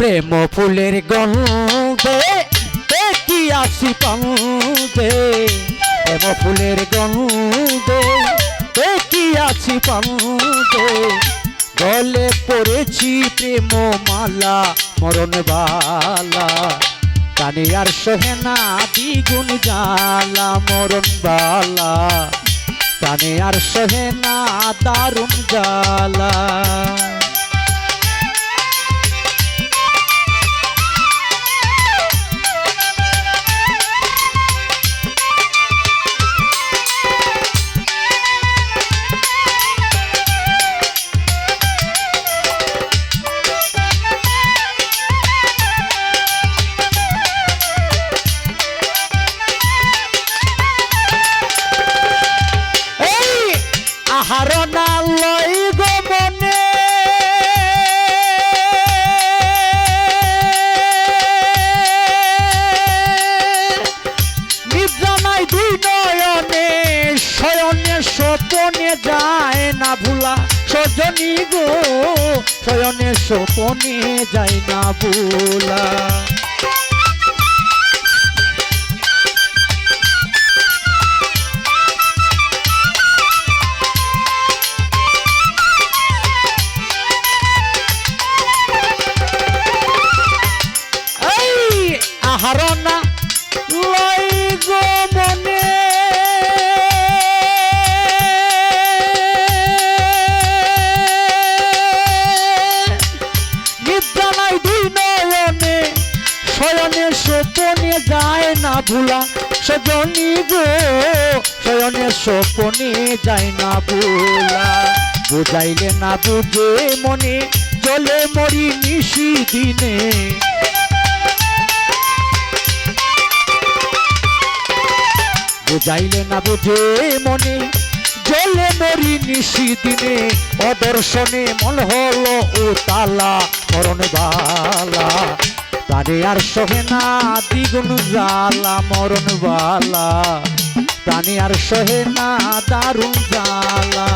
প্রেম ফুলের গন্ধে কি আসি পান্দে প্রেম ফুলের গন্ধে কি আছি পান্দে গলে পড়েছি প্রেম মালা মরণ বালা। কানে আর সোহেনা দ্বিগুণ জালা মরণ বালা। কানে আর সোহেনা দারুণ জালা যায় না ভুলা সজনী গো শয়নে সপনে যায় না ভুলা। না ভুলা, সজনী গো, শয়নে সোপনে যায় না ভুলা। বুঝাইলে না বুঝে মনে, চলে মরি নিশি দিনে। বুঝাইলে না বুঝে মনে জলে মরি নিশি দিনে। অদর্শনে মন হলো ও তালা মরণ বালা। তারে আর সহে না দ্বিগুণ জালা মরণ বালা। প্রাণী আর সহে না দারুণ জালা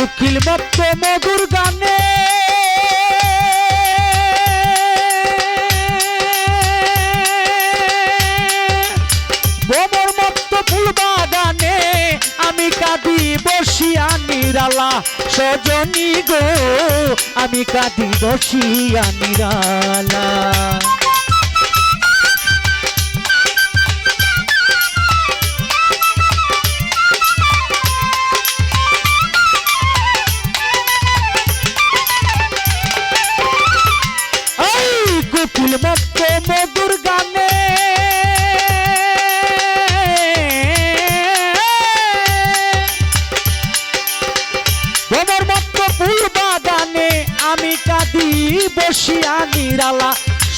কুকিল মত্ত মধুর গানে। বোমর মত্ত ফুল বাগানে আমি কাঁদি বসিয়া নিরালা। সজনী গো, আমি কাঁদি বসিয়া নিরালা।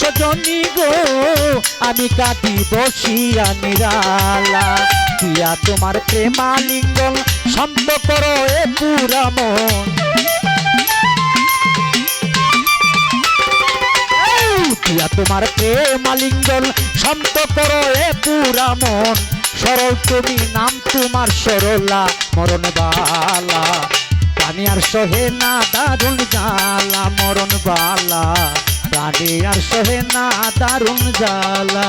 সজনী গো, আমি কাঁদি বসিয়া নিরালা। দিয়া তোমার প্রেমালিঙ্গন শান্ত করো এ পুরা মন দিয়া তোমার প্রেমালিঙ্গন শান্ত করো এ পুরা মন সরল তুমি নাম তোমার সরলা, মরণ বালা। প্রাণী আর সহে না দারুণ জালা মরণ বালা। প্রাণী আর সহে না দারুণ জালা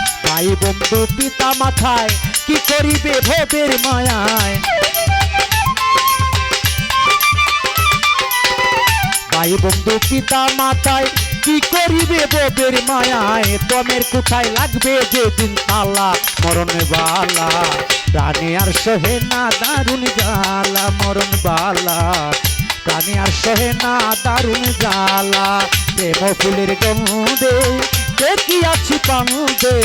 ভাই বন্ধু, পিতা মাথায় কি করিবে ভবের মায়ায়? ভাই বন্ধু, পিতা মাথায় কি করিবে ববের মায়ায়? তমের কোথায় লাগবে যেদিন তালা মরণ বালা? প্রাণে আর সহে না, দারুণ জ্বালা, মরণ বালা। প্রাণে আর সহে না, দারুণ জ্বালা। প্রেম ফুলের গন্ধে দেখি আছি পানুদে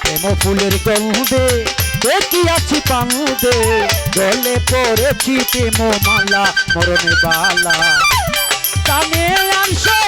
প্রেম ফুলের গন্ধে দেখি আছি পানুদে গলে পড়েছি প্রেম মালা মরণে বালা। কানে আনসে